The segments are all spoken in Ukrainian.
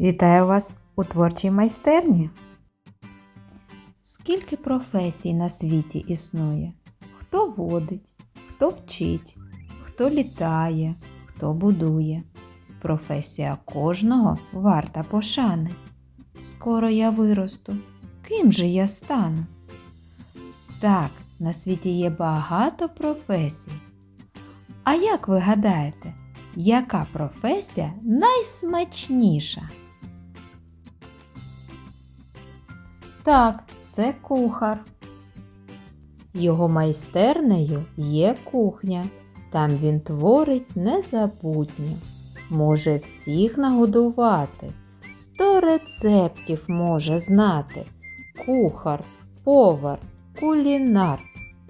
Вітаю вас у творчій майстерні. Скільки професій на світі існує? Хто водить, хто вчить, хто літає, хто будує. Професія кожного варта пошани. Скоро я виросту. Ким же я стану? Так, на світі є багато професій. А як ви гадаєте, яка професія найсмачніша? Так, це кухар. Його майстернею є кухня. Там він творить незабутнє. Може всіх нагодувати. Сто рецептів може знати. Кухар, повар, кулінар.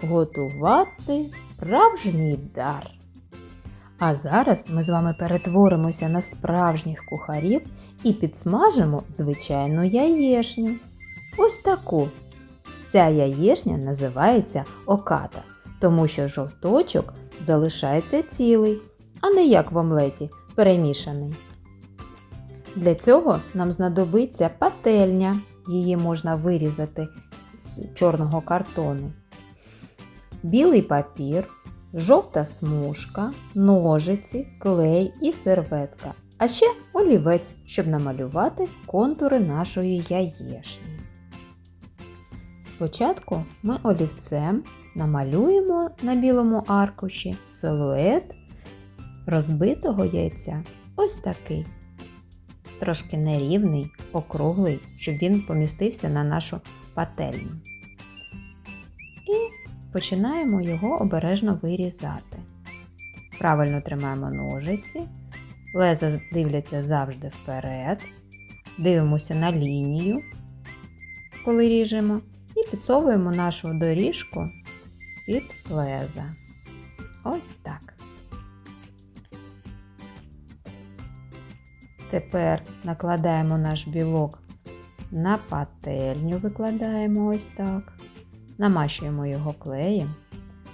Готувати справжній дар. А зараз ми з вами перетворимося на справжніх кухарів і підсмажимо звичайну яєшню. Ось таку. Ця яєшня називається оката, тому що жовточок залишається цілий, а не як в омлеті перемішаний. Для цього нам знадобиться пательня. Її можна вирізати з чорного картону. Білий папір, жовта смужка, ножиці, клей і серветка, а ще олівець, щоб намалювати контури нашої яєшні. Спочатку ми олівцем намалюємо на білому аркуші силует розбитого яйця ось такий. Трошки нерівний, округлий, щоб він помістився на нашу пательню. І починаємо його обережно вирізати. Правильно тримаємо ножиці, леза дивляться завжди вперед, дивимося на лінію, коли ріжемо, і підсовуємо нашу доріжку під леза. Ось так. Тепер накладаємо наш білок на пательню, викладаємо ось так. Намащуємо його клеєм.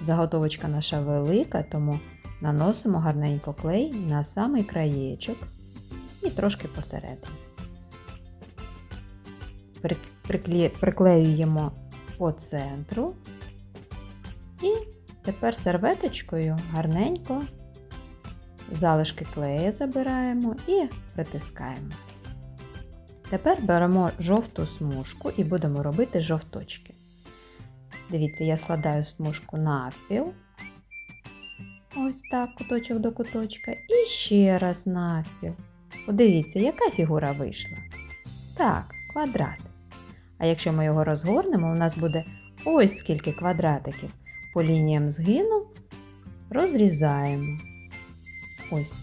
Заготовочка наша велика, тому наносимо гарненько клей на самий краєчок і трошки посередині. Прикле- Приклеюємо по центру і тепер серветочкою гарненько залишки клея забираємо і притискаємо. Тепер беремо жовту смужку і будемо робити жовточки. Дивіться, я складаю смужку навпіл. Ось так, куточок до куточка. І ще раз навпіл. Подивіться, яка фігура вийшла. Так, квадрат. А якщо ми його розгорнемо, у нас буде ось скільки квадратиків. По лініям згину розрізаємо. Ось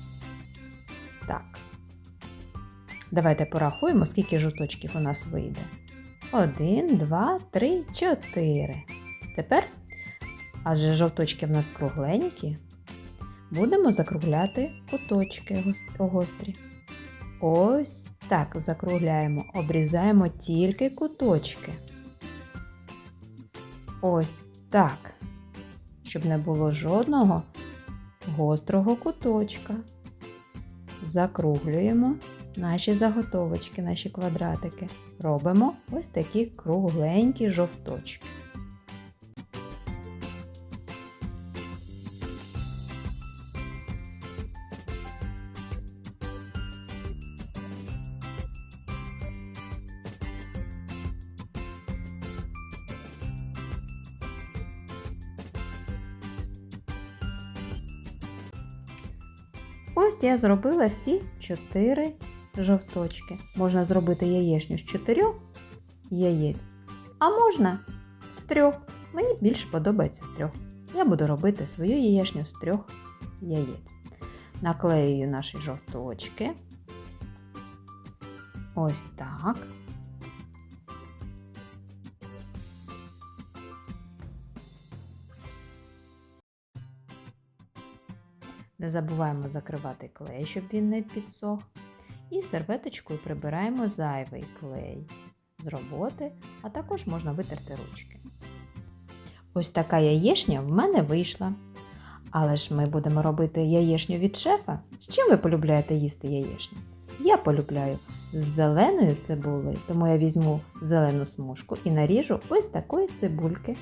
так. Давайте порахуємо, скільки жовточків у нас вийде. Один, два, три, чотири. Тепер, адже жовточки в нас кругленькі, будемо закругляти куточки гос- гострі. Ось так закругляємо, обрізаємо тільки куточки. Ось так, щоб не було жодного гострого куточка. Закруглюємо наші заготовочки, наші квадратики. Робимо ось такі кругленькі жовточки. Ось я зробила всі чотири жовточки. Можна зробити яєчню з чотирьох яєць, а можна з трьох. Мені більше подобається з трьох. Я буду робити свою яєчню з трьох яєць. Наклеюю наші жовточки. Ось так. Не забуваємо закривати клей, щоб він не підсох. І серветочкою прибираємо зайвий клей з роботи, а також можна витерти ручки. Ось така яєшня в мене вийшла. Але ж ми будемо робити яєшню від шефа. З чим ви полюбляєте їсти яєшню? Я полюбляю з зеленою цибулею, тому я візьму зелену смужку і наріжу ось такої цибульки.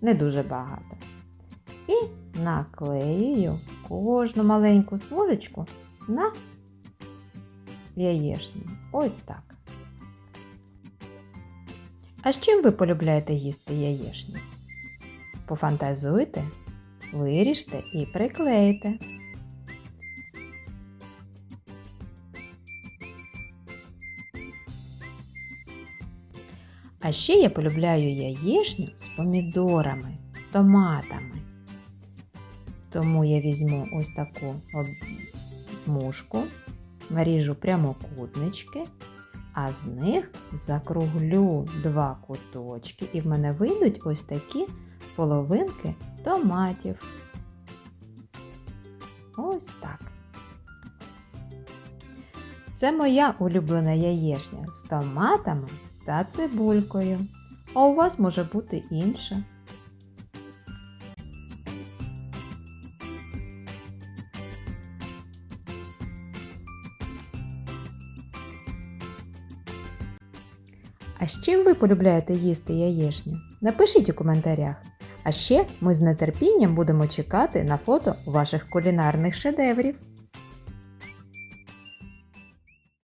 Не дуже багато. І наклеюю кожну маленьку смужечку на яєшню. Ось так. А з чим ви полюбляєте їсти яєшню? Пофантазуйте, виріжте і приклейте. А ще я полюбляю яєшню з помідорами, з томатами. Тому я візьму ось таку смужку, наріжу прямокутнички, а з них закруглю два куточки, і в мене вийдуть ось такі половинки томатів. Ось так. Це моя улюблена яєшня з томатами та цибулькою. А у вас може бути інша. А з чим ви полюбляєте їсти яєчню? Напишіть у коментарях. А ще ми з нетерпінням будемо чекати на фото ваших кулінарних шедеврів.